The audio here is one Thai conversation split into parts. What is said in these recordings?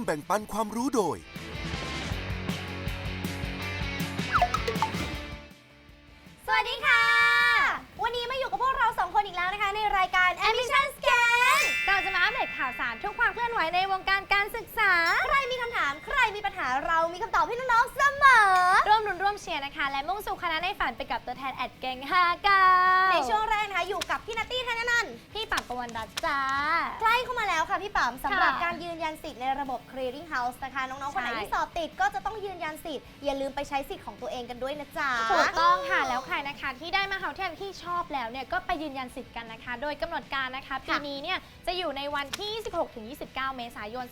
วมแบ่งปันความรู้โดย สวัสดีค่ะ วันนี้มาอยู่กับพวกเราสองคนอีกแล้วนะคะ ในรายการ a m b i t i o n ดตข่าวสารทุกความเคลื่อนไหวในวงการการศึกษา ใครมีคำถามใครมีปัญหาเรามีคำตอบให้น้องๆเสมอ ร่วมรุนร่วมเชียร์นะคะ และมุ่งสู่คณะในฝันไปกับตัวแทนแอดเกงฮาเกาในช่วงแรกนะคะอยู่กับพี่นัตตี้ธนนันท์พี่ปับประวันรัตน์จ้า ใกล้เข้ามาแล้วค่ะพี่ป๋มสำหรับค่ะการยืนยันสิทธิ์ในระบบ Clearing House นะคะ น้องๆคนไหนใช่ ที่สอบติดก็จะต้องยืนยันสิทธิ์อย่าลืมไปใช้สิทธิ์ของตัวเองกันด้วยนะจ๊ะ ถูกต้องค่ะแล้วใครนะคะ ที่ได้มาหาวิทยาลัยที่ชอบแล้วเนี่ยก็ไปยืนยันสิทธิ์กันนะคะ โดยกำหนดการนะคะปีนี้เนี่ยจะอยู่ในวันที่ 26-29 เมษายน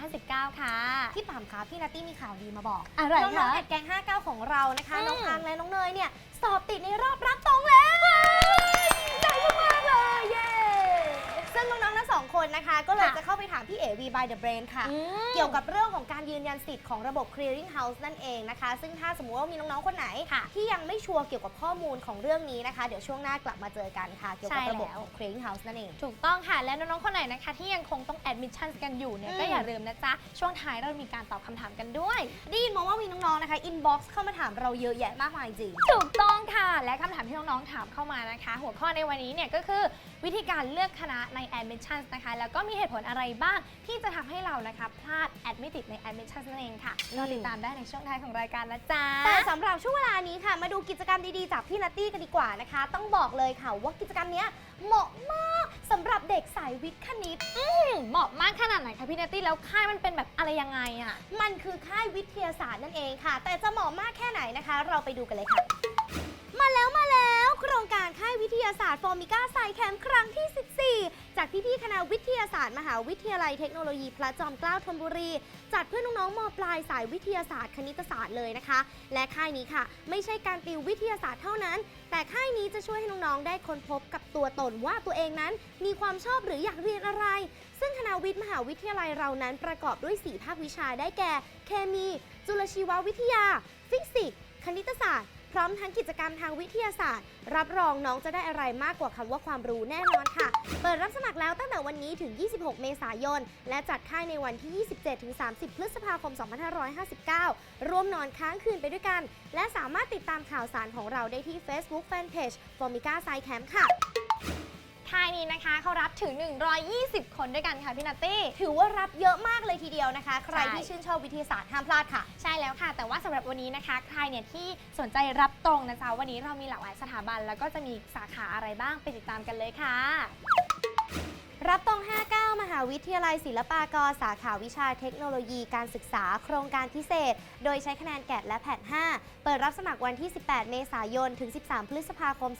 2559 ค่ะพี่ป๋มคะพี่นัตตี้มีข่าวดีมาบอกอะไรน้องคะๆแอดแกง 59 ของเรานะคะ อืม น้องอังและน้องเนยเนี่ย สอบติดในรอบรับตรงแล้ว ซึ่งน้องๆทั้งสองคนนะคะ ก็เลยค่ะจะเข้าไปถามพี่เอวี by the brain ค่ะอืมเกี่ยวกับเรื่องของการยืนยันสิทธิ์ของระบบ clearing house นั่นเองนะคะ ซึ่งถ้าสมมติว่ามีน้องๆคนไหนค่ะที่ยังไม่ชัวร์เกี่ยวกับข้อมูลของเรื่องนี้นะคะ เดี๋ยวช่วงหน้ากลับมาเจอกันค่ะ เกี่ยวกับใช่ระบบแล้วของ clearing house นั่นเอง ถูกต้องค่ะ และน้องๆคนไหนนะคะ ที่ยังคงต้องแอดมิชชั่นกันอยู่เนี่ยอืมก็อย่าลืมนะจ๊ะ ช่วงท้ายเรามีการตอบคำถามกันด้วยได้ยินมาว่ามีน้องๆนะคะ inbox เข้ามาถามเราเยอะแยะมากมายจริงถูกต้องค่ะ และคำถามที่น้องๆถามเข้ามานะคะ หัวข้อในวันนี้เนี่ยก็คือวิธีการเลือกคณะใน admissions นะคะ แล้วก็มีเหตุผลอะไรบ้างที่จะทำให้เรานะคะพลาดแอดมิติดใน admissions นั่นเองค่ะรอติดตามได้ในช่วงท้ายของรายการนะจ๊ะ แต่สำหรับช่วงเวลานี้ค่ะ มาดูกิจกรรมดีๆ จากพี่นัตตี้กันดีกว่านะคะ ต้องบอกเลยค่ะว่ากิจกรรมเนี้ยเหมาะมากสำหรับเด็กสายวิทย์คณิต เหมาะมากขนาดไหนคะพี่นัตตี้แล้วค่ายมันเป็นแบบอะไรยังไงอะมันคือค่ายวิทยาศาสตร์นั่นเองค่ะ แต่จะเหมาะมากแค่ไหนนะคะ เราไปดูกันเลยค่ะ มาแล้วมาแล้วโครงการค่ายวิทยาศาสตร์ฟอร์มิก้าไซแคมครั้งที่ 14 จากพี่ๆคณะวิทยาศาสตร์ มหาวิทยาลัยเทคโนโลยีพระจอมเกล้าธนบุรี จัดเพื่อน้องๆมปลายสายวิทยาศาสตร์คณิตศาสตร์เลยนะคะ และค่ายนี้ค่ะ ไม่ใช่การติววิทยาศาสตร์เท่านั้น แต่ค่ายนี้จะช่วยให้น้องๆได้ค้นพบกับตัวตนว่าตัวเองนั้น มีความชอบหรืออยากเรียนอะไร ซึ่งคณะวิทย์มหาวิทยาลัยเรานั้นประกอบด้วย 4 ภาควิชาได้แก่ เคมี จุลชีววิทยา ฟิสิกส์คณิตศาสตร์ ร้อมทั้งกิจกรรมทางวิทยาศาสตร์ รับรองน้องจะได้อะไรมากกว่าคำว่าความรู้แน่นอนค่ะ เปิดรับสมัครแล้วตั้งแต่วันนี้ถึง 26 เมษายน และจัดค่ายในวันที่ 27-30 พฤษภาคม 2559 ร่วมนอนค้างคืนไปด้วยกัน และสามารถติดตามข่าวสารของเราได้ที่ Facebook Fanpage Formica s i d e Camp ค่ะ ค่ายนี้นะคะเขารับถึง 120 คนด้วยกันค่ะพี่นัตตี้ ถือว่ารับเยอะมากเลยทีเดียวนะคะ ใครใช่ที่ชื่นชอบวิทยาศาสตร์ห้ามพลาดค่ะ ใช่แล้วค่ะ แต่ว่าสำหรับวันนี้นะคะ ใครเนี่ยที่สนใจรับตรงนะจ๊ะวันนี้เรามีหลากหลายสถาบัน แล้วก็จะมีสาขาอะไรบ้างไปติดตามกันเลยค่ะ รับตรง 59 มหาวิทยาลัยศิลปากร สาขาวิชาเทคโนโลยีการศึกษาโครงการพิเศษ โดยใช้คะแนนแกดและแพท5เปิดรับสมัครวันที่ 18 เมษายน ถึง 13 พฤษภาคม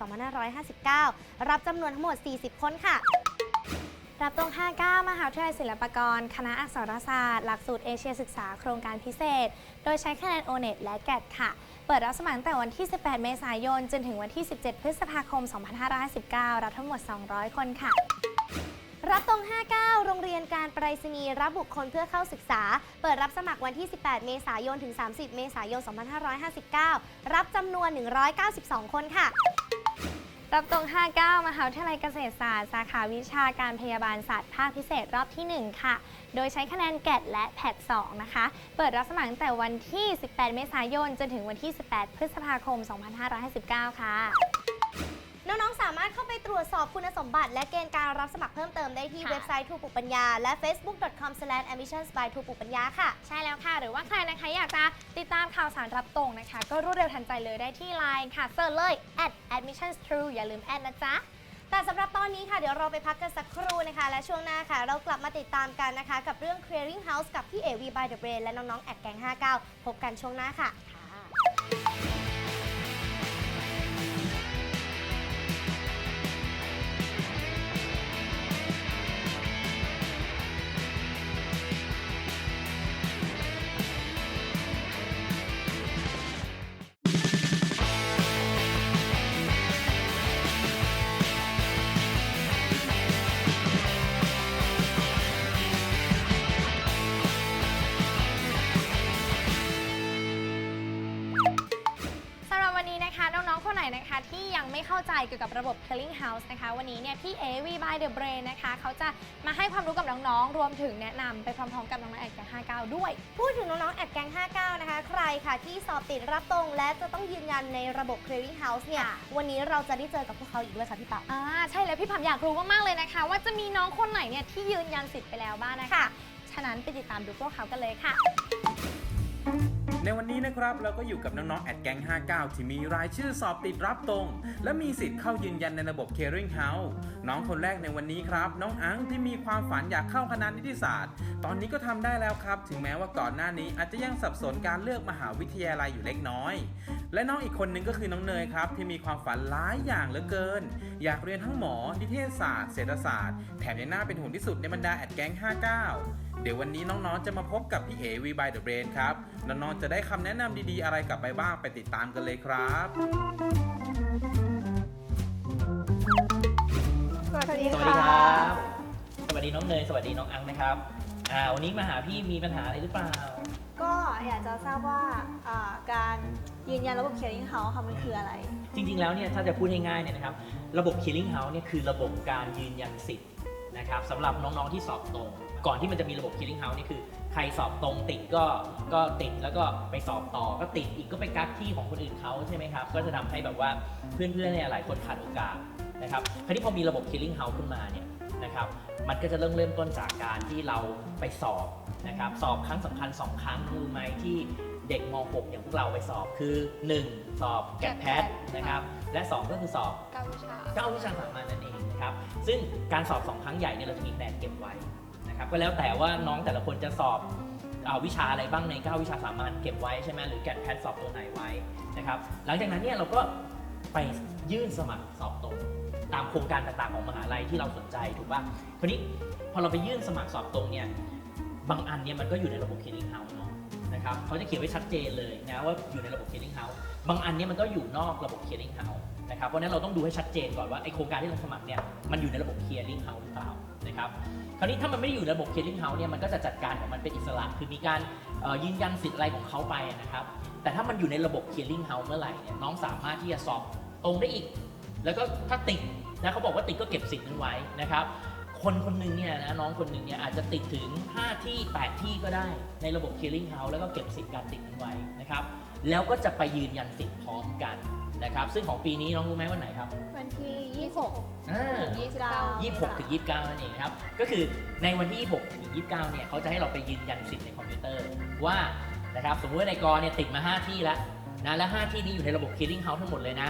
2559 รับจำนวนทั้งหมด 40 คนค่ะ รับตรง 59 มหาวิทยาลัยศิลปากร คณะอักษรศาสตร์ หลักสูตรเอเชียศึกษาโครงการพิเศษ โดยใช้คะแนน o n e t และแกดค่ะเปิดรับสมัครตั้งแต่วันที่ 18 เมษายน จนถึงวันที่ 17 พฤษภาคม 2559 รับทั้งหมด 200 คนค่ะ รับตรง 59 โรงเรียนการไปรษณีย์รับบุคคลเพื่อเข้าศึกษา เปิดรับสมัครวันที่ 18 เมษายน ถึง 30 เมษายน 2559 รับจำนวน 192 คนค่ะ รับตรง 59 มหาวิทยาลัยเกษตรศาสตร์ สาขาวิชาการพยาบาลศาสตร์ภาคพิเศษรอบที่ 1 ค่ะ โดยใช้คะแนนแกดและแพท2นะคะ เปิดรับสมัครตั้งแต่วันที่ 18 เมษายน จนถึงวันที่ 18 พฤษภาคม 2559 ค่ะ น้องๆ สามารถเข้าไปตรวจสอบคุณสมบัติ และเกณฑ์การรับสมัครเพิ่มเติมได้ที่ค่ะ เว็บไซต์ทูปุกปัญญา และ facebook.com/admissions by ทูปุกปัญญาค่ะ ใช่แล้วค่ะ หรือว่าใครนะคะอยากจะติดตามข่าวสารรับตรงนะคะ ก็รวดเร็วทันใจเลยได้ที่ Line ค่ะเซิร์ชเลย at admissions true อย่าลืมแอดนะจ๊ะ แต่สำหรับตอนนี้ค่ะ เดี๋ยวเราไปพักกันสักครู่นะคะ และช่วงหน้าค่ะ เรากลับมาติดตามกันนะคะ กับเรื่อง clearing house กับพี่เอวี by the brain และน้องๆ แอดแกง59 พบกันช่วงหน้าค่ะ เข้าใจเกี่ยวกับระบบ Clearing House นะคะ วันนี้เนี่ยพี่เอวีบายเดอะเบรนนะคะ เขาจะมาให้ความรู้กับน้องๆ รวมถึงแนะนำไปพร้อมๆ กับน้องๆแอดแกง59 ด้วย พูดถึงน้องๆ แอดแกง59 นะคะ ใครค่ะที่สอบติดรับตรงและจะต้องยืนยันในระบบ clearing house เนี่ยค่ะวันนี้เราจะได้เจอกับพวกเขาอีกด้วยค่ะพี่เป๋าอ่าใช่แล้วพี่ผัมอยากรู้มากๆเลยนะคะ ว่าจะมีน้องคนไหนเนี่ยที่ยืนยันสิทธิ์ไปแล้วบ้างนะคะค่ะฉะนั้นไปติดตามดูพวกเขากันเลยค่ะ ในวันนี้นะครับเราก็อยู่กับน้องๆแอดแก๊ง59 ที่มีรายชื่อสอบติดรับตรง และมีสิทธิ์เข้ายืนยันในระบบ Caring House น้องคนแรกในวันนี้ครับ น้องอังที่มีความฝันอยากเข้าคณะนิติศาสตร์ ตอนนี้ก็ทำได้แล้วครับ ถึงแม้ว่าก่อนหน้านี้อาจจะยังสับสนการเลือกมหาวิทยาลัยอยู่เล็กน้อย และน้องอีกคนหนึ่งก็คือน้องเนยครับที่มีความฝันหลายอย่างเหลือเกิน อยากเรียนทั้งหมอนิเทศศาสตร์เศรษฐศาสตร์แถมยังน่าเป็นห่วงที่สุดในบรรดาแอดแก๊ง59 ดี๋ยววันนี้น้องๆ จะมาพบกับพี่เอวีบายเดอะเบรนครับ น้องๆ จะได้คำแนะนำดีๆ อะไรกลับไปบ้างไปติดตามกันเลยครับ สวัสดีสวัสดีครับ สวัสดีน้องเนย สวัสดีน้องอังนะครับ อ่า วันนี้มาหาพี่มีปัญหาอะไรหรือเปล่า ก็อยากจะทราบว่าอ่าการยืนยันระบบ Clearing House ค่ะมันคืออะไร จริงๆ แล้วเนี่ยถ้าจะพูดง่ายๆเนี่ยนะครับ ระบบ Killing House เนี่ยคือระบบการยืนยันสิทธิ์นะครับสำหรับน้องๆที่สอบตรง ก่อนที่มันจะมีระบบ Killing House นี่คือ ใครสอบตรงติดก็ก็ติดแล้วก็ไปสอบต่อก็ติดอีกก็ไปกักที่ของคนอื่นเขาใช่ไหมครับ ก็จะทำให้แบบว่าเพื่อนๆเนี่ยหลายคนขาดโอกาสนะครับคราวนี้พอมีระบบ Killing House ขึ้นมาเนี่ยนะครับมันก็จะเริ่มเริ่มต้นจากการที่เราไปสอบนะครับสอบครั้งสำคัญ 2 ครั้งรู้ไหมที่เด็กม .6 อย่างพวกเราไปสอบคือ 1 สอบแกดแพทนะครับและ 2 ก็คือสอบ9วิชา9วิชาสามัญนั่นเองนะครับซึ่งการสอบ 2 ครั้งใหญ่เนี่ยเราจะมีคะแนนเก็บไว้ นะครับก็แล้วแต่ว่าน้องแต่ละคนจะสอบเอาวิชาอะไรบ้างใน 9 วิชาสามัญเก็บไว้ใช่ไหมหรือแกดแพทสอบตัวไหนไว้นะครับหลังจากนั้นเนี่ยเราก็ไปยื่นสมัครสอบตรงตามโครงการต่างๆของมหาลัยที่เราสนใจถูกป่ะคราวนี้พอเราไปยื่นสมัครสอบตรงเนี่ยบางอันเนี่ยมันก็อยู่ในระบบ Clearing House เนาะนะครับเขาจะเขียนไว้ชัดเจนเลยนะว่าอยู่ในระบบ Clearing House บางอันเนี่ยมันก็อยู่นอกระบบ Clearing House นะครับเพราะนั้นเราต้องดูให้ชัดเจนก่อนว่าไอโครงการที่เราสมัครเนี่ยมันอยู่ในระบบ Clearing House หรือเปล่านะครับ คราวนี้ถ้ามันไม่ได้อยู่ในระบบ Clearing House เนี่ยมันก็จะจัดการของมันเป็นอิสระ คือมีการยืนยันสิทธิ์อะไรของเขาไปนะครับ แต่ถ้ามันอยู่ในระบบ Clearing House เมื่อไหร่เนี่ยน้องสามารถที่จะสอบตรงได้อีก แล้วก็ถ้าติดนะเขาบอกว่าติดก็เก็บสิทธิ์นั้นไว้นะครับคนคนหนึ่งเนี่ยนะน้องคนหนึ่งเนี่ยอาจจะติดถึง 5 ที่ 8 ที่ก็ได้ในระบบ Clearing House แล้วก็เก็บสิทธิ์การติดนั้นไว้นะครับแล้วก็จะไปยืนยันสิทธิ์พร้อมกัน นะครับ ซึ่งของปีนี้น้องรู้ไหมวันไหนครับวันที่ 26 อ่า 29 26 ถึง 29 นั่นเองนะครับ ก็คือในวันที่ 26 ถึง 29 เนี่ยเขาจะให้เราไปยืนยันสิทธิ์ในคอมพิวเตอร์ว่านะครับ สมมติว่าในกรเนี่ยติดมา 5 ที่แล้วนะ และ 5 ที่นี้อยู่ในระบบ Clearing House ทั้งหมดเลยนะ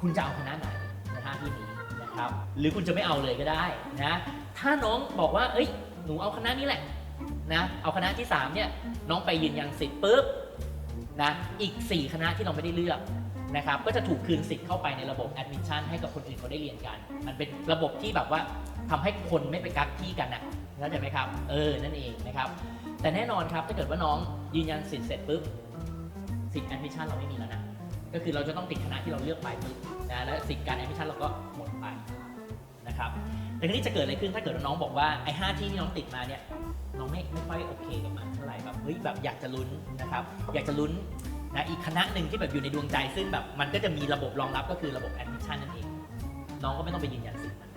คุณจะเอาคณะไหนใน5ที่นี้นะครับ หรือคุณจะไม่เอาเลยก็ได้นะ ถ้าน้องบอกว่า เอ้ย หนูเอาคณะนี้แหละนะ เอาคณะที่ 3 เนี่ย น้องไปยืนยันสิทธิ์ปุ๊บนะ อีก 4 คณะที่เราไม่ได้เลือก นะครับก็จะถูกคืนสิทธิ์เข้าไปในระบบ admission ให้กับคนอื่นเขาได้เรียนกัน มันเป็นระบบที่แบบว่าทำให้คนไม่ไปกักที่กันนะเข้าใจไหมครับ เออ นั่นเองนะครับ แต่แน่นอนครับ ถ้าเกิดว่าน้องยืนยันสิทธิ์เสร็จปุ๊บ สิทธิ์ admission เราไม่มีแล้วนะ ก็คือเราจะต้องติดคณะที่เราเลือกไปปุ๊บนะ และสิทธิ์การ admission เราก็หมดไปนะครับ แต่ทีนี้จะเกิดอะไรขึ้น ถ้าเกิดว่าน้องบอกว่าไอ้ห้าที่ที่น้องติดมาเนี่ย น้องไม่ไม่ค่อยโอเคกับมันเท่าไหร่แบบ เฮ้ย แบบอยากจะลุ้นนะครับ อยากจะลุ้น นะอีกคณะหนึ่งที่แบบอยู่ในดวงใจซึ่งแบบมันก็จะมีระบบรองรับก็คือระบบ admission นั่นเอง น้องก็ไม่ต้องไปยืนยันสิทธิ์มัน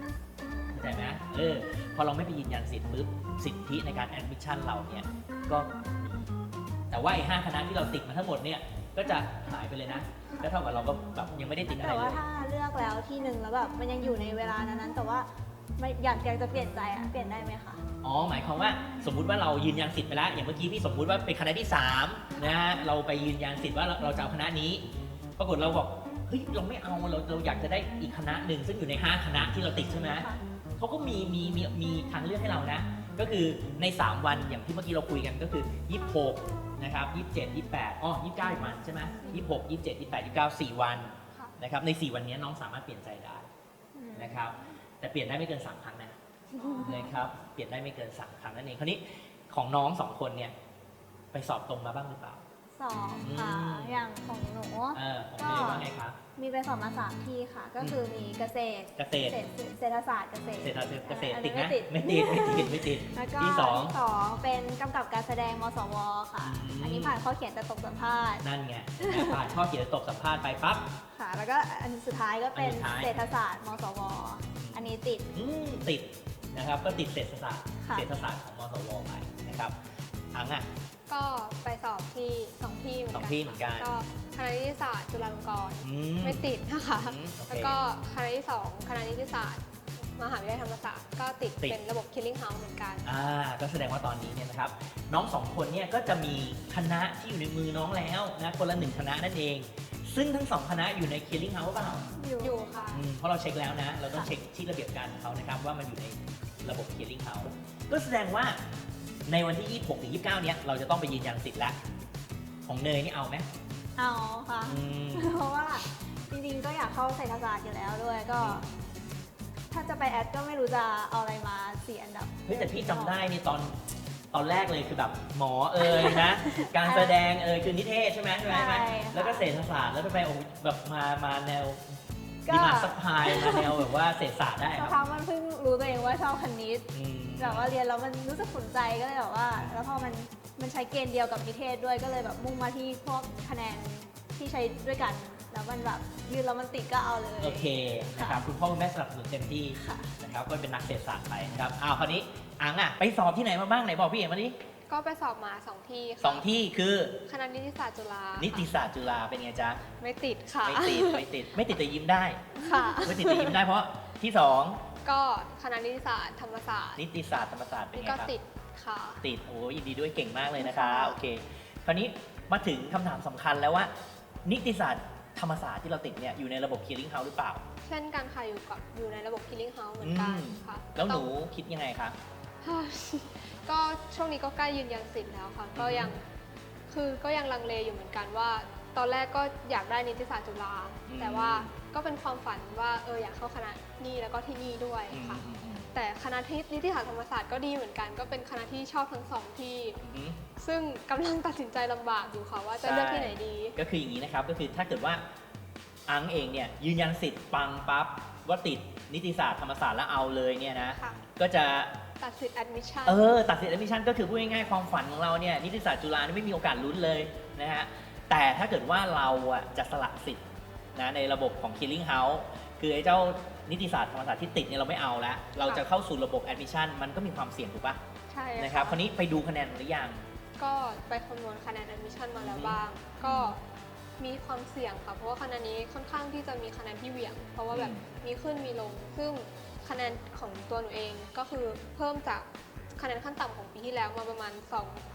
เข้าใจไหมเออพอเราไม่ไปยืนยันสิทธิ์ปุ๊บสิทธิในการ admission เราเนี่ยก็มีแต่ว่าไอ้ห้าคณะที่เราติดมาทั้งหมดเนี่ยก็จะหายไปเลยนะก็เท่ากับเราก็แบบยังไม่ได้ติดอะไรแต่เลว่าย ถ้าเลือกแล้วที่หนึ่งแล้วแบบมันยังอยู่ในเวลานั้นๆแต่ว่า ไม่อยากอยากจะเปลี่ยนใจอะเปลี่ยนได้ไหมคะ อ๋อ หมายความว่าสมมุติว่าเรายืนยันสิทธิ์ไปแล้ว อย่างเมื่อกี้พี่สมมุติว่าเป็นคณะที่3นะฮะเราไปยืนยันสิทธิ์ว่าเราเราจะเอาคณะนี้ ปรากฏเราบอกเฮ้ยเราไม่เอาเราเราอยากจะได้อีกคณะหนึ่งซึ่งอยู่ใน 5 คณะที่เราติดใช่ไหมค่ะ เขาก็มีมีมีมีทางเลือกให้เรานะ ก็คือใน 3 วันอย่างที่เมื่อกี้เราคุยกันก็คือ 26นะครับ27 28อ๋อ29อีกวันใช่ไหม26 27 28 29 4 วันค่ะนะครับใน 4 วันนี้น้องสามารถเปลี่ยนใจได้ อืม นะครับ แต่เปลี่ยนได้ไม่เกิน 3 ครั้งนะนะครับเปลี่ยนได้ไม่เกิน 3 ครั้งนั่นเองคราวนี้ของน้องสองคนเนี่ยไปสอบตรงมาบ้างหรือเปล่าสสอบค่ะ อืม อย่างของหนู เออของเมย์ว่าไงคะมีไปสอบมาสามที่ค่ะ ก็คือมีเกษตร เกษตรเศรษฐศาสตร์เกษตรเศรษฐศาสตร์เกษตรอันติดนี้ไหมไม่ติดไม่ติดไม่ติดไม่ติด แล้วก็ที่สองที่สองเป็นกำกับการแสดงมสวค่ะ อืม อันนี้ผ่านข้อเขียนแต่ตกสัมภาษณ์นั่นไงผ่านข้อเขียนตกสัมภาษณ์ไปปั๊บ ค่ะ แล้วก็อันสุดท้ายก็เป็นอันสุดท้าย เศรษฐศาสตร์มสวอั นนี้ติด อืมติดนะครับก็ติดเศรษฐศาสตร์ค่ะ เศรษฐศาสตร์ของมสวไปนะครับอังอะ ก็ไปสอบที่สองที่เหมือนสองกันที่เหมือนกัน ก็คณะนิติศาสตร์จุฬาลงกรณ์อืม ไม่ติดนะคะ อืมโอเคแล้วก็คณะที่สองคณะนิติศาสตร์ มหาวิทยาลัยธรรมศาสตร์ก็ติดติด เป็นระบบ Killing House เหมือนกัน อ่าก็แสดงว่าตอนนี้เนี่ยนะครับ น้องสองคนเนี่ยก็จะมีคณะที่อยู่ในมือน้องแล้วนะคนละหนึ่งคณะนั่นเอง ซึ่งทั้งสองคณะอยู่ใน Killing House เปล่าอยู่ค่ะ อืมเพราะเราเช็คแล้วนะ เราต้องเช็คที่ระเบียบการของเขานะครับ ว่ามันอยู่ในระบบ Killing House ก็แสดงว่าในวันที่ 26ถึง29 เนี้ยเราจะต้องไปยืนยันสิทธิ์แล้วของเนยนี่เอาไหมเอาค่ะ อืม เพราะว่าจริงๆก็อยากเข้าเศรษฐศาสตร์อยู่แล้วด้วยก็ ถ้าจะไปแอดก็ไม่รู้จะเอาอะไรมาสี่อันดับ เฮ้ยแต่พี่จำได้นี่ตอน ตอนแรกเลยคือแบบหมอเอ่ยนะ การแสดงเอ่ยคือนิเทศใช่ไหมใช่ไหมใช่แล้วก็เศรษฐศาสตร์แล้วก็ไปโอ้โหแบบมามาแนวก็ ดีมาซัพพลายมาแนวแบบว่าเศรษฐศาสตร์ได้สักคพัรับกมันเพิ่งรู้ตัวเองว่าชอบคณิตอืม แบบว่าเรียนแล้วมันรู้สึกสนใจก็เลยแบบว่า แล้วพอมันมันใช้เกณฑ์เดียวกับนิเทศด้วยก็เลยแบบมุ่งมาที่พวกคะแนนที่ใช้ด้วยกัน แล้วมันแบบยืนแล้วมันติดก็เอาเลย โอเคนะครับคุณพ่อคุณแม่สนับสนุนเต็มที่ค่ะ นะครับก็เป็นนักเศรษฐศาสตร์ไปนะครับอ้าวคราวนี้อังอะไปสอบที่ไหนมาบ้างไหนบอกพี่เอ๋มาดิก็ไปสอบมาสองที่ค่ะสองที่คือคณะนิติศาสตร์จุฬานิติศาสตร์จุฬาเป็นไงจ๊ะไม่ติดค่ะไม่ติดไม่ติดไม่ติดแต่ยิ้มได้ค่ะ ไม่ติดแต่ยิ้มได้เพราะที่สองก็คณะนิติศาสตร์ธรรมศาสตร์นิติศาสตร์ธรรมศาสตร์เป็นนี่ไงคก็รับติดค่ะ ติดโอ้ยยินดีด้วยเก่งมากเลยนะคะค่ะโอเคคราวนี้มาถึงคำถามสำคัญแล้วว่า นิติศาสตร์ ธรรมศาสตร์ที่เราติดเนี่ยอยู่ในระบบ Killing House หรือเปล่า เช่นกันค่ะอยู่กับอยู่ในระบบ Killing House เหมือนกันอืมค่ะ แล้วหนูต้องคิดยังไงคะ ก็ช่วงนี้ก็ใกล้ยืนยันสิทธิ์แล้วค่ะ ก็ยังคือก็ยังลังเลอยู่เหมือนกันว่า ตอนแรกก็อยากได้นิติศาสตร์จุฬาอืมแต่ว่าก็เป็นความฝันว่าเอออยากเข้าคณะนี้แล้วก็ที่นี่ด้วยค่ะอืมอืม แต่คณะที่นิติศาสตร์ธรรมศาสตร์ก็ดีเหมือนกัน ก็เป็นคณะที่ชอบทั้งสองที่ อืมอืมซึ่งกำลังตัดสินใจลำบากอยู่ค่ะว่าจะใช่เลือกที่ไหนดี ก็คืออย่างนี้นะครับ ก็คือถ้าเกิดว่าอังเองเนี่ยยืนยันสิทธิ์ปังปั๊บว่าติดนิติศาสตร์ธรรมศาสตร์แล้วเอาเลยเนี่ยนะ ค่ะ ก็จะตัดสิทธิ์ admission เออตัดสิน admission ก็คือพูดง่ายๆความฝันของเราเนี่ยนิติศาสตร์จุฬานี่ไม่มีโอกาสลุ้นเลยนะฮะแต่ถ้าเกิดว่าเราอะจะสละสิทธิ์นะในระบบของ Killing House คือไอ้เจ้า นิติศาสตร์ธรรมศาสตร์ที่ติดเนี่ยเราไม่เอาแล้วเราจะเข้าสู่ระบบ admission มันก็มีความเสี่ยงถูกปะใช่นะครับคราวนี้ไปดูคะแนนหรือยังก็ไปคำนวณคะแนน admission มาแล้วอือฮึบ้าง ก็มีความเสี่ยงค่ะ เพราะว่าคะแนนนี้ค่อนข้างที่จะมีคะแนนที่เหวี่ยง เพราะว่าแบบมีขึ้นมีลง ซึ่งคะแนนของตัวหนูเองก็คือเพิ่มจากคะแนนขั้นต่ำของปีที่แล้วมาประมาณ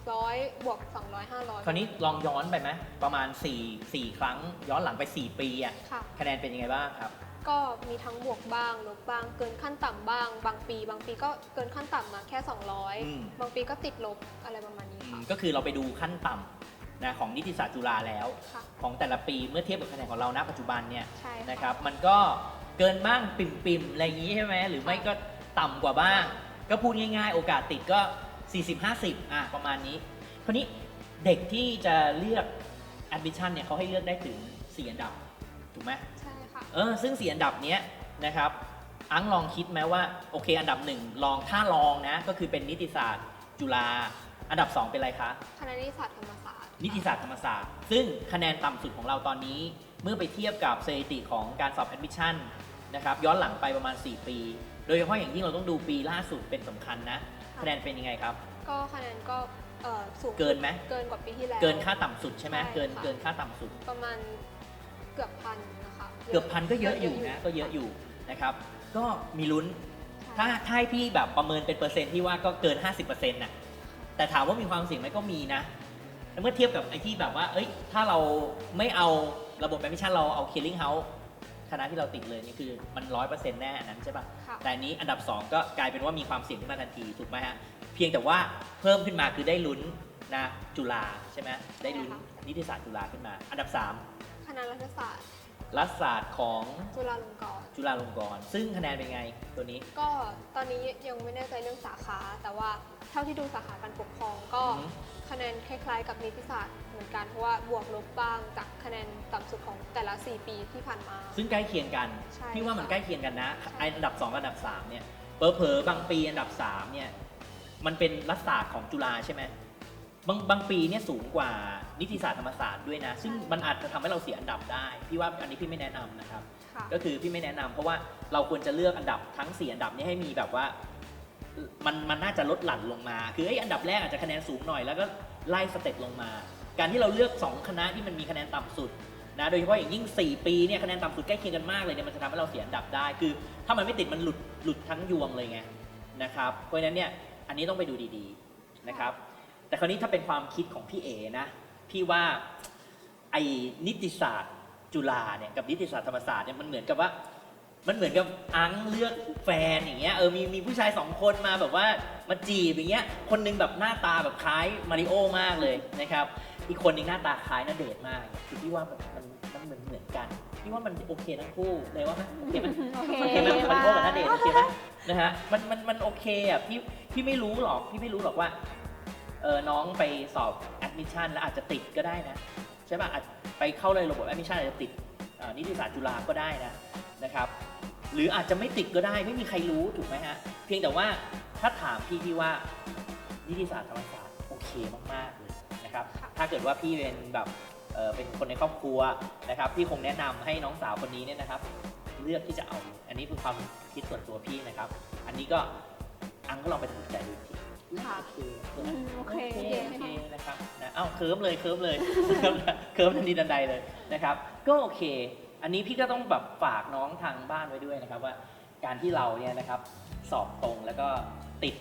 200 บวก 200 500 คราวนี้ลองย้อนไปไหมประมาณ 4 4 ครั้งย้อนหลังไป 4 ปีอะค่ะคะแนนเป็นยังไงบ้างครับ ก็มีทั้งบวกบ้างลบบ้าง เกินขั้นต่ำบ้าง บางปี บางปีก็เกินขั้นต่ำมาแค่ อืม 200 บางปีก็ติดลบอะไรประมาณนี้อืค่ะ มก็คือเราไปดูขั้นต่ำนะของนิติศาสตร์จุฬาแล้ว ค่ะ ของแต่ละปีเมื่อเทียบกับคะแนนของเราณปัจจุบันเนี่ยใช่นะครับมันก็เกินบ้างปิ่มๆอะไรอย่างนี้ใช่ไหมหรือไม่ก็ต่ำกว่าบ้าง ก็พูดง่ายๆ โอกาสติดก็ 40-50 อะประมาณนี้คราวนี้เด็กที่จะเลือก admission เนี่ยเขาให้เลือกได้ถึง 4 อันดับ ถูกไหมใช่ค่ะ เออซึ่ง4อันดับเนี้ยนะครับอังลองคิดไหมว่าโอเค อันดับหนึ่งลองถ้าลองนะก็คือเป็นนิติศาสตร์ จุฬาอันดับ 2 เป็นอะไรคะคณะนิติศาสตร์ธรรมศาสตร์นิติศาสตร์ธรรมศาสตร์ ซึ่งคะแนนต่ำสุดของเราตอนนี้ เมื่อไปเทียบกับสถิติของการสอบ admission นะครับย้อนหลังไปประมาณ 4 ปี โดยเฉพาะอย่างยิ่งเราต้องดูปีล่าสุดเป็นสำคัญนะคะแนนเป็นยังไงครับ ก็คะแนนก็เอ่อสูงเกินไหมเกินกว่าปีที่แล้ว เกินค่าต่ำสุดใช่ไหมใช่เกินค่ะเกินค่าต่ำสุดประมาณเกือบพันนะคะ เกือบพันก็เยอะอยู่นะก็เยอะอยู่นะครับ ก็มีลุ้นถ้าถ้าให้พี่แบบประเมินเป็นเปอร์เซ็นต์ที่ว่าก็เกิน 50%น่ะแต่ถามว่ามีความเสี่ยงไหมก็มีนะแล้วเมื่อเทียบกับไอ้ที่แบบว่า เอ้ย ถ้าเราไม่เอาระบบแอดมิชชั่นเราเอา Killing House คณะที่เราติดเลยนี่คือมันร้อยเปอร์เซ็นต์แน่อันนั้นใช่ปะค่ะ แต่อันนี้อันดับ 2 ก็กลายเป็นว่ามีความเสี่ยงขึ้นมาทันทีถูกไหมฮะ เพียงแต่ว่าเพิ่มขึ้นมาคือได้ลุ้นนะจุฬาใช่ไหมได้ลุ้นนิติศาสตร์จุฬาขึ้นมา อันดับคณะรัฐศาสตร์3 รัฐศาสตร์ของจุฬาลงกรณ์จุฬาลงกรณ์ซึ่งคะแนนเป็นไงตัวนี้ ก็ตอนนี้ยังไม่แน่ใจเรื่องสาขา แต่ว่าเท่าที่ดูสาขาการปกครองก็อือฮึคะแนแนนคล้ายๆ กับนิติศาสตร์เหมือนกันเพราะว่าบวกลบบ้างจากคะแนนต่ำสุดของแต่ละ 4 ปีที่ผ่านมา ซึ่งใกล้เคียงกันใช่พี่ว่ามันค่ะใกล้เคียงกันนะใช่ ไออันดับ 2 อันดับ 3 เนี่ยเผลอๆบางปีอันดับ 3 เนี่ย มันเป็นรัฐศาสตร์ของจุฬาใช่ไหม บางบางปีเนี่ยสูงกว่านิติศาสตร์ธรรมศาสตร์ด้วยนะ ซึ่งมันอาจจะทำให้เราเสียอันดับได้ พี่ว่าอันนี้พี่ไม่แนะนำนะครับ ค่ะ ก็คือพี่ไม่แนะนำเพราะว่าเราควรจะเลือกอันดับทั้ง 4 อันดับนี้ให้มีแบบว่า มันมันน่าจะลดหลั่นลงมา คือไอ้ยอันดับแรกอาจจะคะแนนสูงหน่อยแล้วก็ไล่สเต็ปลงมา การที่เราเลือก 2 คณะที่มันมีคะแนนต่ำสุดนะโดยเฉพาะอย่างยิ่ง 4 ปีเนี่ยคะแนนต่ำสุดใกล้เคียงกันมากเลยเนี่ยมันจะทำให้เราเสียอันดับได้ คือ ถ้ามันไม่ติดมันหลุดหลุดทั้งยวงเลยไงนะครับเพราะฉะนั้นเนี่ยอันนี้ต้องไปดูดีๆนะครับ แต่คราวนี้ถ้าเป็นความคิดของพี่เอนะพี่ว่าไอ้นิติศาสตร์จุฬาเนี่ยกับนิติศาสตร์ธรรมศาสตร์เนี่ยมันเหมือนกับว่า มันเหมือนกับอังเลือกแฟนอย่างเงี้ยเออมีมีผู้ชายสองคนมาแบบว่ามาจีบอย่างเงี้ยคนหนึงแบบหน้าตาแบบคล้ายมาริโอมากเลยนะครับอีกคนนึงหน้าตาคล้ายนาเดชน์มากคือพี่ว่าแบบมันมันเหมือนเหมือนกันพี่ว่ามันโอเคทั้งคู่เลยว่าไหมโอเคไหมโอเคโอเคไหมมาริโอกับนาเดชน์โอเคไหมนะฮะมันมันมันโอเคอะพี่พี่ไม่รู้หรอกพี่ไม่รู้หรอกว่า เออน้องไปสอบแอดมิชชั่นแล้วอาจจะติดก็ได้นะใช่ป่ะอาจไปเข้าเลยระบบแอดมิชชั่นอาจจะติดเอ่อนิติศาสตร์จุฬาก็ได้นะนะครับ หรืออาจจะไม่ติดก็ได้ไม่มีใครรู้ถูกไหมฮะเพียงแต่ว่าถ้าถามพี่พี่ว่านิติศาสตร์ธรรมศาสตร์โอเคมากๆเลยนะครับ ถ้าเกิดว่าพี่เป็นแบบเอ่อเป็นคนในครอบครัวนะครับพี่คงแนะนำให้น้องสาวคนนี้เนี่ยนะครับ เลือกที่จะเอา อันนี้เป็นความคิดส่วนตัวพี่นะครับ อันนี้ก็อังก็ลองไปตัดสินใจดูอีกที ค่ะโอเคใช่ไหมอืมโอเคโอเคโอเคโอเคนะครับนะเอ้าเคิร์มเลยเคิร์มเลยเคิร์มเคิร์มทันทีทันใดเลยนะครับ ก็โอเค อันนี้พี่ก็ต้องแบบฝากน้องทางบ้านไว้ด้วยนะครับว่าการที่เราเนี่ยนะครับสอบตรงแล้วก็ติด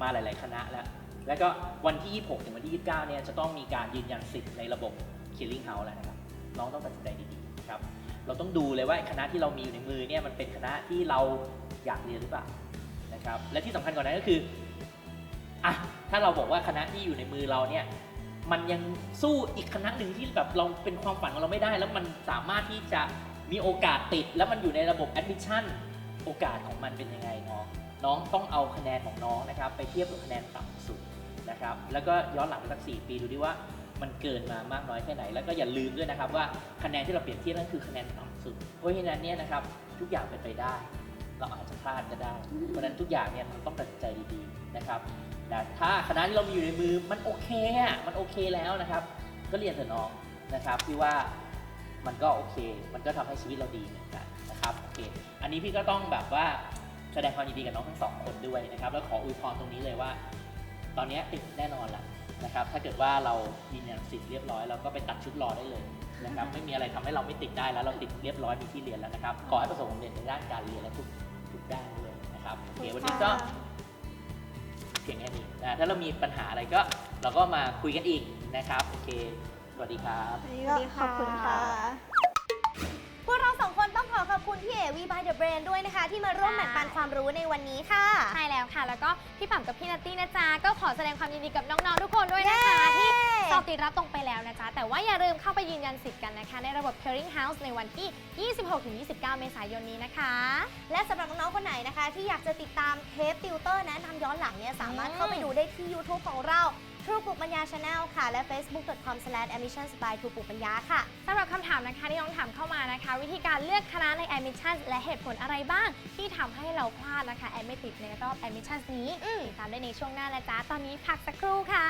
มาหลาย ๆ คณะแล้ว แล้วก็วันที่ 26 ถึงวันที่ 29 เนี่ยจะต้องมีการยืนยันสิทธิ์ในระบบ Killing House แล้วนะครับ น้องต้องตัดสินใจดีๆนะครับ เราต้องดูเลยว่าคณะที่เรามีอยู่ในมือเนี่ยมันเป็นคณะที่เราอยากเรียนหรือเปล่านะครับ และที่สำคัญกว่านั้นก็คือ อะถ้าเราบอกว่าคณะที่อยู่ในมือเราเนี่ยมันยังสู้อีกคณะหนึ่งที่แบบเราเป็นความฝันของเราไม่ได้ แล้วมันสามารถที่จะมีโอกาสติด แล้วมันอยู่ในระบบ admission โอกาสของมันเป็นยังไงน้องน้องต้องเอาคะแนนของน้องนะครับ ไปเทียบกับคะแนนต่ำสุดนะครับ แล้วก็ย้อนหลังสักสี่ปีดูดิว่ามันเกินมามากน้อยแค่ไหน แล้วก็อย่าลืมด้วยนะครับว่าคะแนนที่เราเปรียบเทียบนั่นคือคะแนนต่ำสุด เพราะฉะนั้นเนี่ยนะครับทุกอย่างเป็นไปได้ เราอาจจะพลาดก็ได้ เพราะฉะนั้นทุกอย่างเนี่ยมันต้องตัดใจดีๆนะครับ แต่ถ้าคณะที่เรามีอยู่ในมือมันโอเคอะมันโอเคแล้วนะครับ ก็เรียนเถอะน้องนะครับพี่ว่ามันก็โอเค มันก็ทำให้ชีวิตเราดีเหมือนกันนะครับโอเค อันนี้พี่ก็ต้องแบบว่าแสดงความยินดีกับน้องทั้งสองคนด้วยนะครับ แล้วขออวยพรตรงนี้เลยว่า ตอนนี้ติดแน่นอนละนะครับ ถ้าเกิดว่าเรายืนยันสิทธิ์เรียบร้อยเราก็ไปตัดชุดรอได้เลยนะครับ ไม่มีอะไรทำให้เราไม่ติดได้แล้ว เราติดเรียบร้อยมีที่เรียนแล้วนะครับ ขอให้ประสบความสำเร็จในด้านการเรียนและทุกทุกด้านด้วยนะครับโอเควันนี้ก็เพียงแค่นี้ นะถ้าเรามีปัญหาอะไรก็ เราก็มาคุยกันอีกนะครับ โอเค สวัสดีครับอันนี้ก็ขอบคุณค่ะ พวกเราสองคนต้อง ขอขอบคุณพี่เอวีบายเดอะเบรนด้วยนะคะ ที่มาร่วมแบ่งปันความรู้ในวันนี้ค่ะ ใช่แล้วค่ะ แล้วก็พี่ปั๊มกับพี่นัตตี้นะจ๊ะ ก็ขอแสดงความยินดีกับน้องๆทุกคนด้วยนะคะ ที่สอบติดรับตรงไปแล้วนะจ๊ะ แต่ว่าอย่าลืมเข้าไปยืนยันสิทธิ์กันนะคะ ในระบบ Caring House ในวันที่ 26-29 เมษายนนี้นะคะ และสำหรับน้องๆคนไหนนะคะ ที่อยากจะติดตามเทปติวเตอร์แนะนำย้อนหลังเนี่ยสามารถอืมเข้าไปดูได้ที่ YouTube ของเรา ทรูปุกปัญญา Channel ค่ะ และ facebook.com/admissions by ทรูปุกปัญญาค่ะ สำหรับคำถามนะคะที่น้องถามเข้ามานะคะ วิธีการเลือกคณะใน Admission และเหตุผลอะไรบ้าง ที่ทำให้เราพลาดนะคะแอดไม่ติดในรอบ Admission นี้อืมติดตามได้ในช่วงหน้านะจ๊ะตอนนี้พักสักครู่ค่ะ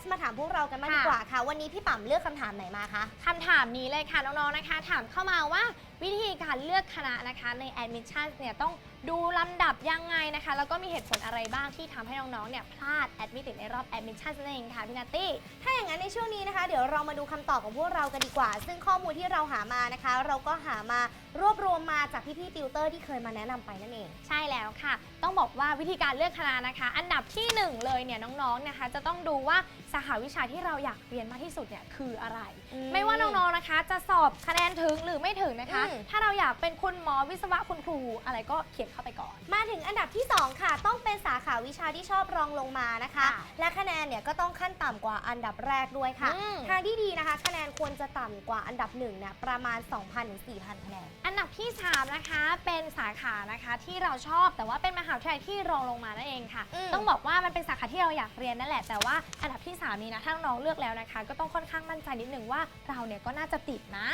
น้องๆ inbox มาถามพวกเรากันมางค่ะดีกว่าค่ะ วันนี้พี่ปั๊มเลือกคำถามไหนมาคะ คำถามนี้เลยค่ะน้องๆนะคะ ถามเข้ามาว่าวิธีการเลือกคณะนะคะใน admission เนี่ยต้องดูลำดับยังไงนะคะ แล้วก็มีเหตุผลอะไรบ้างที่ทำให้น้องๆเนี่ยพลาดแอดมิติดในรอบแอดมิชชั่นนั่นเองค่ะพี่นัตตี้ ถ้าอย่างนั้นในช่วงนี้นะคะ เดี๋ยวเรามาดูคำตอบของพวกเรากันดีกว่า ซึ่งข้อมูลที่เราหามานะคะ เราก็หามารวบรวมมาจากพี่ๆติวเตอร์ที่เคยมาแนะนำไปนั่นเอง ใช่แล้วค่ะ ต้องบอกว่าวิธีการเลือกคณะนะคะ อันดับที่หนึ่งเลยเนี่ยน้องๆนะคะ จะต้องดูว่าสาขาวิชาที่เราอยากเรียนมากที่สุดเนี่ยคืออะไร อืมไม่ว่าน้องๆนะคะ จะสอบคะแนนถึงหรือไม่ถึงนะคะ อืม ถ้าเราอยากเป็นคุณหมอวิศวะคุณครูอะไรก็เขียนเข้าไปก่อน มาถึงอันดับที่ 2 ค่ะ ต้องเป็นสาขาวิชาที่ชอบรองลงมานะคะ ค่ะและคะแนนเนี่ยก็ต้องขั้นต่ำกว่าอันดับแรกด้วยค่ะ อืม ทางที่ดีนะคะ คะแนนควรจะต่ำกว่าอันดับหนึ่งเนี่ยประมาณ 2,000ถึง4,000คะแนนอันดับที่ 3 นะคะเป็นสาขานะคะที่เราชอบแต่ว่าเป็นมหาวิทยาลัยที่รองลงมานั่นเองค่ะ อืม ต้องบอกว่ามันเป็นสาขาที่เราอยากเรียนนั่นแหละ แต่ว่าอันดับที่ 3 นี้นะถ้าน้องๆเลือกแล้วนะคะ ก็ต้องค่อนข้างมั่นใจนิดนึงว่าเราเนี่ยก็น่าจะติดนะ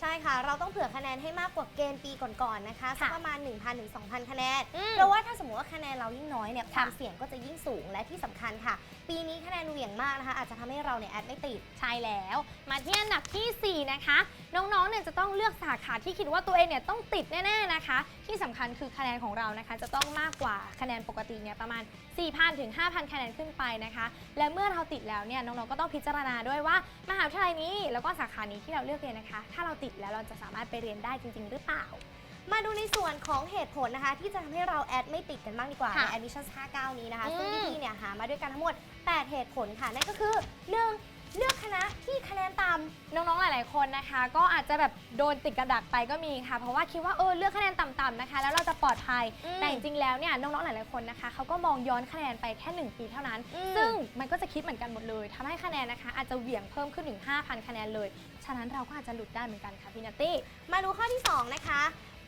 ใช่ค่ะ เราต้องเผื่อคะแนนให้มากกว่าเกณฑ์ปีก่อนๆนะคะสักค่ะประมาณ 1,000ถึง2,000 คะแนน อืมเพราะว่าถ้าสมมติว่าคะแนนเรายิ่งน้อยเนี่ยคค่ะวามเสี่ยงก็จะยิ่งสูงและที่สำคัญค่ะ ปีนี้คะแนนเหวี่ยงมากนะคะ อาจจะทำให้เราเนี่ยแอดไม่ติด ใช่แล้ว มาที่อันดับทีสี่ 4 นะคะ น้องๆ เนี่ยจะต้องเลือกสาขาที่คิดว่าตัวเองเนี่ยต้องติดแน่ๆนะคะ ที่สำคัญคือคะแนนของเรานะคะ จะต้องมากกว่าคะแนนปกติเนี่ยประมาณ 4,000ถึง5,000คะแนนขึ้นไปนะคะ และเมื่อเราติดแล้วเนี่ยน้องๆก็ต้องพิจารณาด้วยว่ามหาวิทยาลัยนี้ แล้วก็สาขานี้ที่เราเลือกเรียนนะคะ ถ้าเราติดแล้วเราจะสามารถไปเรียนได้จริง ๆ หรือเปล่า มาดูในส่วนของเหตุผลนะคะ ที่จะทำให้เราแอดไม่ติดกันบ้างดีกว่าค่ะใน Admission 59 นี้นะคะอืมซึ่งพี่ๆเนี่ยหามาด้วยกันทั้งหมด 8 เหตุผลค่ะ นั่นก็คือ 1. เลือกคณะที่คะแนนต่ำน้องๆ หลาย ๆ คนนะคะ ก็อาจจะแบบโดนติดกับดักไปก็มีค่ะ เพราะว่าคิดว่าเออเลือกคะแนนต่ำๆนะคะ แล้วเราจะปลอดภัย อืมแต่จริงๆ แล้วเนี่ยน้องๆ หลายๆ คนนะคะเขาก็มองย้อนคะแนนไปแค่ 1 ปีเท่านั้น อืม ซึ่งมันก็จะคิดเหมือนกันหมดเลยทำให้คะแนนนะคะ อาจจะเหวี่ยงเพิ่มขึ้นถึง5,000 คะแนนเลย ฉะนั้นเราก็อาจจะหลุดได้เหมือนกันค่ะพี่นัตตี้ มาดูข้อที่ 2 นะคะ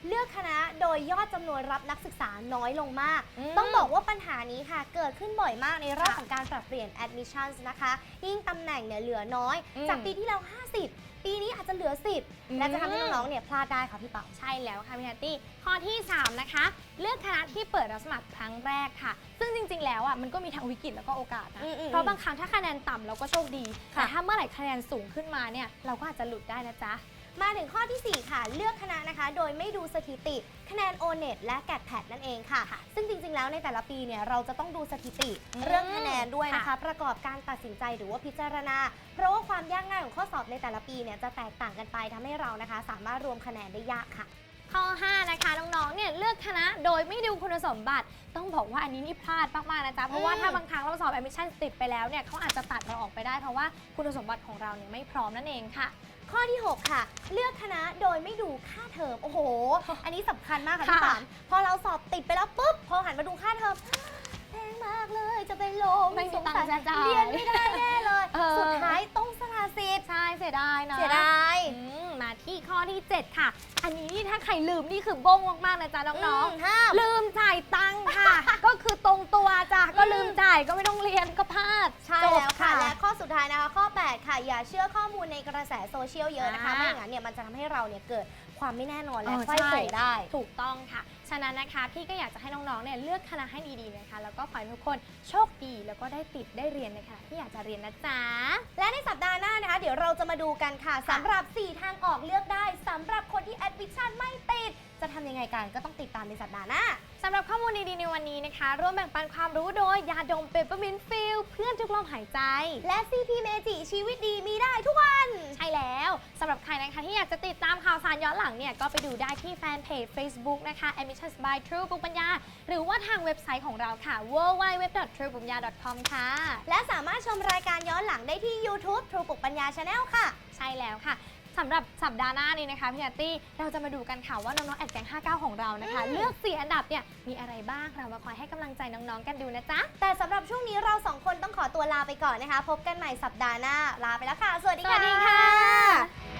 เลือกคณะโดยยอดจำนวนรับนักศึกษาน้อยลงมาก อืมต้องบอกว่าปัญหานี้ค่ะ เกิดขึ้นบ่อยมากในรอบค่ะของการปรับเปลี่ยน admissions นะคะ ยิ่งตำแหน่งเนี่ยเหลือน้อย อืมจากปีที่แล้ว 50 ปีนี้อาจจะเหลือ 10 และจะทำให้น้องๆเนี่ยพลาดได้ค่ะพี่เป๋า ใช่แล้วค่ะพี่นัตตี้ข้อที่ 3 นะคะ เลือกคณะที่เปิดรับสมัครครั้งแรกค่ะ ซึ่งจริง ๆ แล้วอะมันก็มีทั้งวิกฤตแล้วก็โอกาสนะ อืมๆๆเพราะบางครั้งถ้าคะแนนต่ำเราก็โชคดี ค่ะ แต่ถ้าเมื่อไหร่คะแนนสูงขึ้นมาเนี่ยเราก็อาจจะหลุดได้นะจ๊ะ มาถึงข้อทีสี่ 4 ค่ะ เลือกคณะนะคะ โดยไม่ดูสถิติคะแนน o n e t และ g a t p a d นั่นเองค่ะ ซึ่งจริงๆ แล้วในแต่ละปีเนี่ยเราจะต้องดูสถิติอืมเรื่องคะแนนด้วยนะคะค่ะประกอบการตัดสินใจหรือว่าพิจารณา เพราะว่าความยากง่ายของข้อสอบในแต่ละปีเนี่ยจะแตกต่างกันไปทำให้เรานะคะ สามารถรวมคะแนนได้ยากค่ะข้อ 5 นะคะ น้องๆ เนี่ยเลือกคณะโดยไม่ดูคุณสมบัติ ต้องบอกว่าอันนี้นี่พลาดมากๆนะจ๊ะ เพราะว่าอืมถ้าบางครั้งเราสอบ admission ติดไปแล้วเนี่ยเขาอาจจะตัดเราออกไปได้เพราะว่าคุณสมบัติของเราเนี่ยไม่พร้อมนั่นเองค่ะ ข้อที่ 6 ค่ะ เลือกคณะโดยไม่ดูค่าเทอม โอ้โห อันนี้สำคัญมากค่ะพี่ค่ะ ปามพอเราสอบติดไปแล้วปุ๊บ พอหันมาดูค่าเทอมแพง มากเลย จะไปลงไม่มีสงตังสัยค์จะจ่าย เรียนไม่ได้แน่เลย เออ สุดท้ายต้องสละสิทธิ์ใช่เสียดายนะเสียดาย อืมมาที่ข้อที่ 7 ค่ะ อันนี้นี่ถ้าใครลืมนี่คือบงมากๆนะจ๊ะน้องมห้ามๆลืมจ่ายตังค์ค่ะ ก็คือตรงตัวจ้ะ ก็ลืมจ่ายก็ไม่ต้องเรียนก็พลาดใช่จบ แล้วค่ะ และข้อสุดท้ายนะคะ ข้อ 8 ค่ะ อย่าเชื่อข้อมูลในกระแสโซเชียลเยอะนะคะ อ่าไม่อย่างนั้นเนี่ยมันจะทำให้เราเนี่ยเกิด ความไม่แน่นอนและเออไขว้เขวใช่ได้ ถูกต้องค่ะ ฉะนั้นนะคะพี่ก็อยากจะให้น้องๆเนี่ยเลือกคณะให้ดีๆนะคะ แล้วก็ขอให้ทุกคนโชคดีแล้วก็ได้ติดได้เรียนในคณะที่อยากจะเรียนนะจ๊ะ และในสัปดาห์หน้านะคะ เดี๋ยวเราจะมาดูกันค่ะสำหรับ 4 ทางออกเลือกได้สำหรับคนที่แอดมิชชั่นไม่ติด จะทำยังไงกันก็ต้องติดตามในสัปดาห์หน้าสำหรับข้อมูลดีๆในวันนี้นะคะ ร่วมแบ่งปันความรู้โดยยาดมเปปเปอร์มินฟิลเพื่อนทุกลมหายใจ และ CP Meiji ชีวิตดีมีได้ทุกวัน ใช่แล้วสำหรับใครนะคะที่อยากจะติดตามข่าวสารย้อนหลังเนี่ยก็ไปดูได้ที่แฟนเพจ Facebook นะคะ Admissions by True ปุกปัญญาหรือว่าทางเว็บไซต์ของเราค่ะ www.truepunya.com ค่ะ และสามารถชมรายการย้อนหลังได้ที่ YouTube True ปุกปัญญา Channel ค่ะ ใช่แล้วค่ะ สำหรับสัปดาห์หน้านี้นะคะพี่นัตตี้เราจะมาดูกันค่ะว่าน้องๆแอดแกง59 ของเรานะคะอืมเลือก 4 อันดับเนี่ยมีอะไรบ้างเรามาคอยให้กำลังใจน้องๆกันดูนะจ๊ะ แต่สำหรับช่วงนี้เราสองคนต้องขอตัวลาไปก่อนนะคะ พบกันใหม่สัปดาห์หน้าลาไปแล้วค่ะ สวัสดีสค่ะวัสดีค่ะ